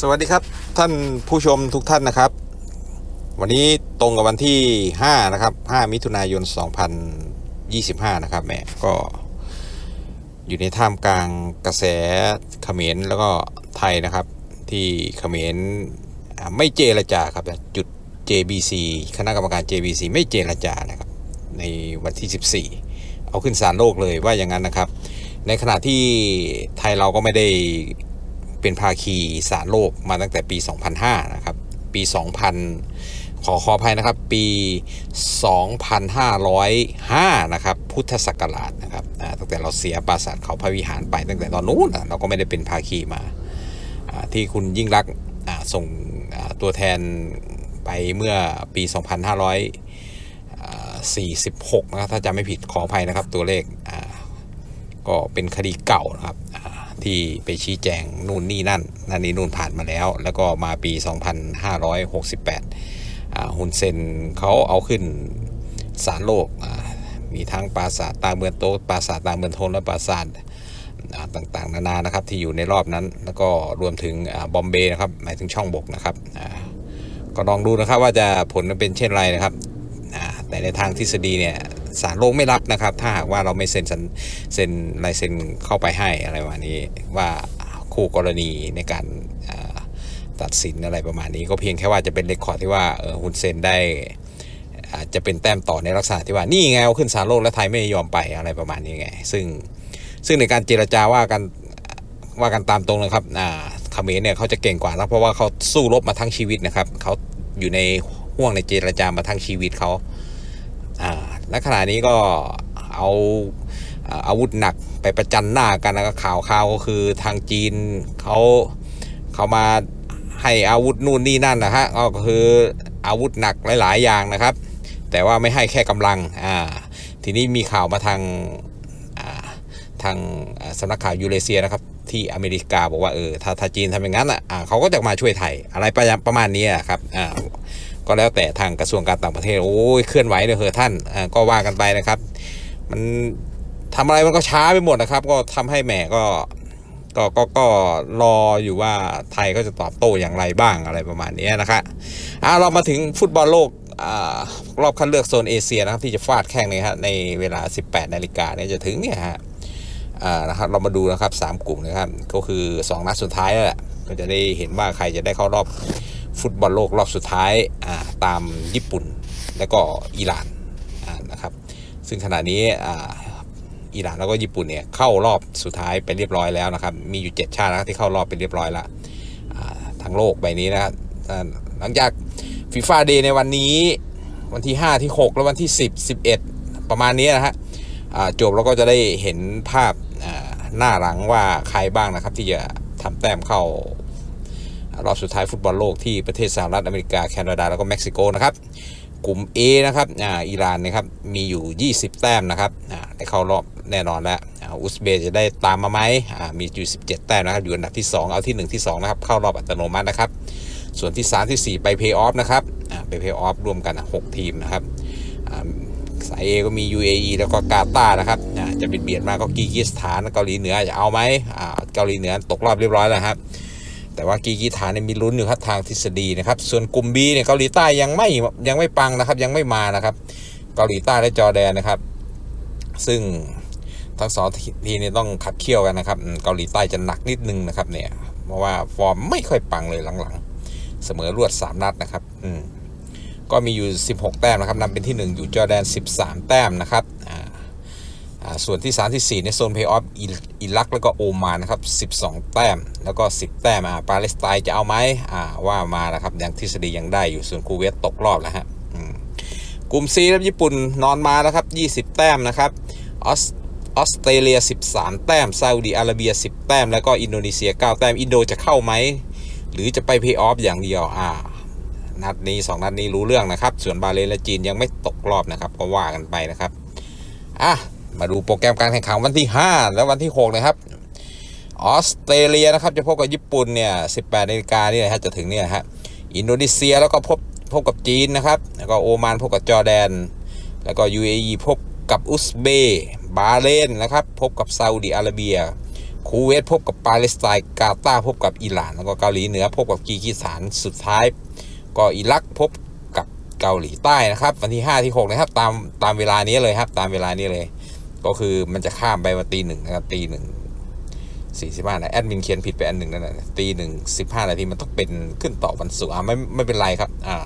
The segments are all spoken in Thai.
สวัสดีครับท่านผู้ชมทุกท่านนะครับ วันนี้ตรงกับวันที่ 5 นะครับ 5 มิถุนายน 2025 นะครับแหม่ก็อยู่ในท่ามกลางกระแสเขมรแล้วก็ไทยนะครับ ที่เขมรไม่เจรจาครับจุด JBC คณะกรรมการ JBC ไม่เจรจานะครับ ในวันที่ 14 เอาขึ้นศาลโลกเลยว่าอย่างนั้นนะครับ ในขณะที่ไทยเราก็ไม่ได้ เป็นภาคีสารโลกมาตั้งแต่ปี 2005 นะครับ ปี 2000 ขอขออภัยนะครับ ปี 2505 นะครับ พุทธศักราชนะครับตั้งแต่เราเสียปราสาทเขาพระวิหารไปตั้งแต่ตอนนู้นเราก็ไม่ได้เป็นภาคีมา ที่คุณยิ่งรักส่งตัวแทนไปเมื่อปี 2546 นะครับถ้าจำไม่ผิดขออภัยนะครับตัวเลขก็เป็นคดีเก่านะครับ ที่ไปชี้แจงนู่นนี่นั่นนั่นนี่นู่นผ่านมาแล้ว แล้วก็มาปี 2568 ฮุนเซนเขาเอาขึ้นศาลโลก มีทั้งปราสาทตาเมืองโตะปราสาทตาเมืองทนและปราสาทต่างๆ นานานะครับที่อยู่ในรอบนั้น แล้วก็รวมถึงอบอมเบย์นะครับหมายถึงช่องบกนะครับก็ลองดูนะครับว่าจะผลมันเป็นเช่นไรนะครับแต่ในทางทฤษฎีเนี่ย สารโลกไม่รับนะครับ ถ้าหากว่าเราไม่เซ็นเซ็นลายเซ็นเข้าไปให้อะไรประมาณนี้ว่าคู่กรณีในการตัดสินอะไรประมาณนี้ ก็เพียงแค่ว่าจะเป็นเรคคอร์ดที่ว่าฮุนเซนได้อาจจะเป็นแต้มต่อในลักษณะที่ว่านี่ไงเอาขึ้นศาลโลกแล้วไทยไม่ยอมไปอะไรประมาณนี้ไง ซึ่งซึ่งในการเจรจาว่ากันว่ากันตามตรงเลยครับอ่าเขมรเนี่ยเขาจะเก่งกว่าแล้วเพราะว่าเขาสู้รบมาทั้งชีวิตนะครับเขาอยู่ในห่วงในเจรจามาทั้งชีวิตเขาอ่า และขณะนี้ก็เอาอาวุธหนักไปประจันหน้ากันแล้วก็ข่าวข่าวก็คือทางจีนเขาเขามาให้อาวุธนู่นนี่นั่นนะฮะก็คืออาวุธหนักหลาย ๆ อย่างนะครับ แต่ว่าไม่ให้แค่กำลังอ่าทีนี้มีข่าวมาทางทางสำนักข่าวยูเรเซียนะครับที่อเมริกาบอกว่าเออถ้าถ้าจีนทำอย่างนั้นอะเขาก็จะมาช่วยไทยอะไรประมาณประมาณนี้ครับอ่า ก็แล้วแต่ทางกระทรวงการต่างประเทศโอ้ยเคลื่อนไหวเลยเหอท่านก็ว่ากันไปนะครับ มันทำอะไรมันก็ช้าไปหมดนะครับ ก็ทำให้แหมก็ก็ก็ก็รออยู่ว่าไทยก็จะตอบโต้อย่างไรบ้างอะไรประมาณนี้นะครับอ่าเรามาถึงฟุตบอลโลกอรอบคัดเลือกโซนเอเชียนะครับที่จะฟาดแข่งเนี่ยฮะในเวลา 18 นาฬิกาเนี่ยจะถึงเนี่ยฮะนะครับเรามาดูนะครับสามกลุ่มนะครับ ก็คือ 2 นัดสุดท้ายแล้วแหละก็จะได้เห็นว่าใครจะได้เข้ารอบ ฟุตบอลโลกรอบสุดท้ายาตามญี่ปุ่นแล้วก็อิหร่านนะครับ ซึ่งขณะนี้อิหร่านแล้วก็ญี่ปุ่นเนี่ยเข้ารอบสุดท้ายไปเรียบร้อยแล้วนะครับ มีอยู่ 7 ชาตินะที่เข้ารอบไปเรียบร้อยล้วอ่าทั้งโลกใบนี้นะครับหลังจากฟีฟ่าเดย์ในวันนี้วันที่ 5 ที่ 6 และวันที่ 10 11 ประมาณนี้นะฮะจบแล้วก็จะได้เห็นภาพหน้าหลังว่าใครบ้างนะครับที่จะทำแต้มเข้า รอบสุดท้ายฟุตบอลโลกที่ประเทศสหรัฐอเมริกาแคนาดาแล้วก็เม็กซิโกนะครับกลุ่ม A นะครับอ่าอิหร่านนะครับมีอยู่ 20 แต้มนะครับอ่าได้เข้ารอบแน่นอนแล้วอุซเบย์จะได้ตามมาไหมอ่ามีอยู่ 17 แต้มนะครับอยู่อันดับที่ 2 เอาที่ 1 ที่2นะครับเข้ารอบอัตโนมัตินะครับส่วนที่ 3 ที่ 4 ไปเพย์ออฟนะครับอ่าไปเพย์ออฟรวมกัน 6 ทีมนะครับอ่าสาย A ก็มี UAE แล้วก็กาตาร์นะครับอ่าจะเบียดเบียดมาก็กีกิสถานเกาหลีเหนือจะเอาไหมอ่าเกาหลีเหนือตกรอบเรียบร้อยแล้วครับ แต่ว่ากีกีฐานเนี่ยมีลุ้นอยู่ครับทางทฤษฎีนะครับ ส่วนกลุ่ม B เนี่ยเกาหลีใต้ยังไม่ยังไม่ปังนะครับ ยังไม่มานะครับ เกาหลีใต้และจอแดนนะครับ ซึ่งทั้งสองทีนี่ต้องขับเคี่ยวกันนะครับ เกาหลีใต้จะหนักนิดนึงนะครับ เนี่ย เพราะว่าฟอร์มไม่ค่อยปังเลยหลังๆ เสมอรวด 3 นัดนะครับ อืมก็มีอยู่ 16 แต้มนะครับนำเป็นที่ 1 อยู่จอแดน 13 แต้มนะครับ ส่วนที่ 3 ที่4ในโซนเพย์ออฟอิรักแล้วก็โอมานนะครับ 12 แต้ม แล้วก็ 10 แต้มอ่าปาเลสไตน์จะเอาไหมอ่าว่ามานะครับอย่างทฤษฎียังได้อยู่ส่วนคูเวตตกรอบแล้วฮะกลุ่ม C ครับญี่ปุ่นนอนมาแล้วครับ 20 แต้มนะครับออสออสเตรเลีย 13 แต้มซาอุดีอาระเบีย 10 แต้ม แล้วก็อินโดนีเซีย 9 แต้ม อินโดจะเข้าไหม หรือจะไปเพย์ออฟอย่างเดียวอ่านัดนี้ 2 นัดนี้รู้เรื่องนะครับ ส่วนบาเลนและจีนยังไม่ตกรอบนะครับ ก็ว่ากันไปนะครับ อะ มาดูโปรแกรมการแข่งขันวันที่ 5 และวันที่ 6 นะครับ ออสเตรเลียนะครับ จะพบกับญี่ปุ่นเนี่ย 18นาฬิกานี่นะฮะจะถึงเนี่ยฮะ อินโดนีเซียแล้วก็พบพบกับจีนนะครับ แล้วก็โอมานพบกับจอร์แดน แล้วก็ UAE พบกับอุซเบย์บาห์เรนนะครับ พบกับซาอุดิอาระเบีย คูเวตพบกับปาเลสไตน์กาตาร์พบกับอิหร่าน แล้วก็เกาหลีเหนือ พบกับกีกิสถานสุดท้าย ก็อิรักพบกับเกาหลีใต้นะครับ วันที่ 5 ที่ 6 นะครับ ตามตามเวลานี้เลยครับ ตามเวลานี้เลย ก็คือมันจะข้ามไปมาตีหนึ่งนะครับตีหนึ่งสี่สิบห้านะแอดมินเขียนผิดไปอันหนึ่งนั่นแหละตีหนึ่งสิบห้านาทีมันต้องเป็นขึ้นต่อวันศุกร์อ่าไม่ไม่เป็นไรครับ อ่า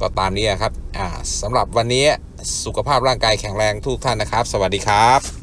ก็ตามนี้ครับ อ่าสำหรับวันนี้สุขภาพร่างกายแข็งแรงทุกท่านนะครับ สวัสดีครับ